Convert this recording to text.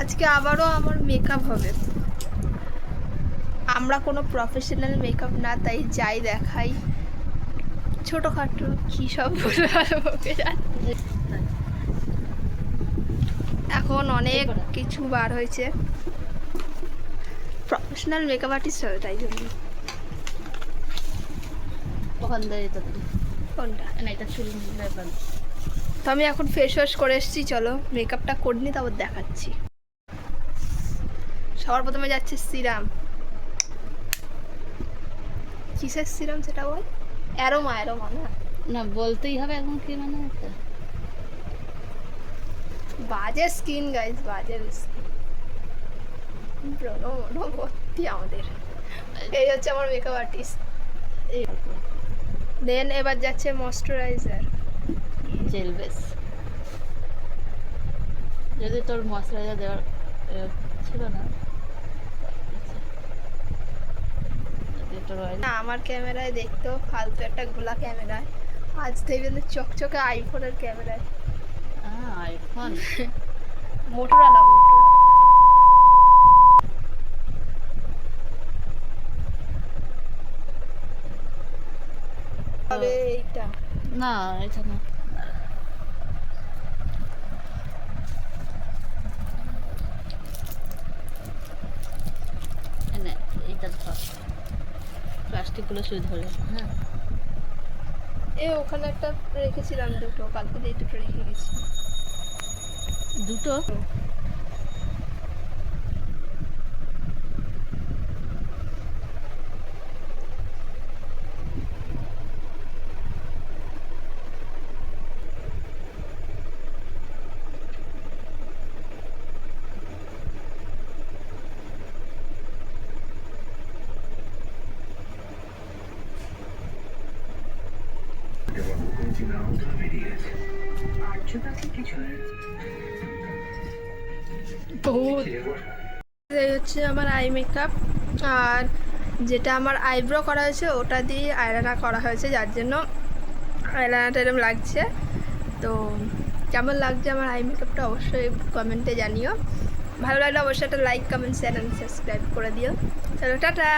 আজকে আবারও আমার মেকআপ হবে। আমরা কোনো প্রফেশনাল মেকআপ না তাই যাই দেখাই। ছোটোখাটো কী সব বলে এখন অনেক কিছু বার হয়েছে। প্রফেশনাল মেকআপ আর্টিস্ট হবে তাই জন্য। না তো আমি এখন ফেস ওয়াশ করে এসেছি চলো মেকআপটা করে নিই তারপর দেখাচ্ছি। সবার প্রথমে যাচ্ছে সিরাম। কিসের সিরাম সেটা বল? অ্যারোমা অ্যারোমা না? না বলতেই হবে এখন কি মানে বাজে স্কিন গাইজ বাজে স্কিন। ব্রণ মনো ভর্তি আমাদের। এই হচ্ছে আমার মেকআপ আর্টিস্ট এই দেন এবার যাচ্ছে ময়শ্চারাইজার জেল বেস যদি তোর মশলাটা দেওয়ার ছিল না? তোর না আমার ক্যামেরায় দেখতেও ফালতু একটা গোলা ক্যামেরায় আজ থেকে চকচকে আইফোনের ক্যামেরায়। আইফোন? মোটরওয়ালা মোটরওয়ালা এইটা। না এটা না এই নে, এইটা ধর প্লাস্টিকগুলো শুধু ধরে হ্যাঁ। এ ওখানে একটা রেখেছিলাম দুটো কালকে দিয়ে দুটো রেখে গেছি। দুটো? বহুত। এই হচ্ছে আমার আই মেকআপ আর যেটা আমার আইব্রো করা হয়েছে ওটা দিয়ে আইলানা করা হয়েছে যার জন্য আইলানাটা এরকম লাগছে। তো কেমন লাগছে আমার আই মেকআপটা অবশ্যই কমেন্টে জানিও। ভালো লাগলে অবশ্যই একটা like comment share and subscribe করে দিও। চলো টাটা!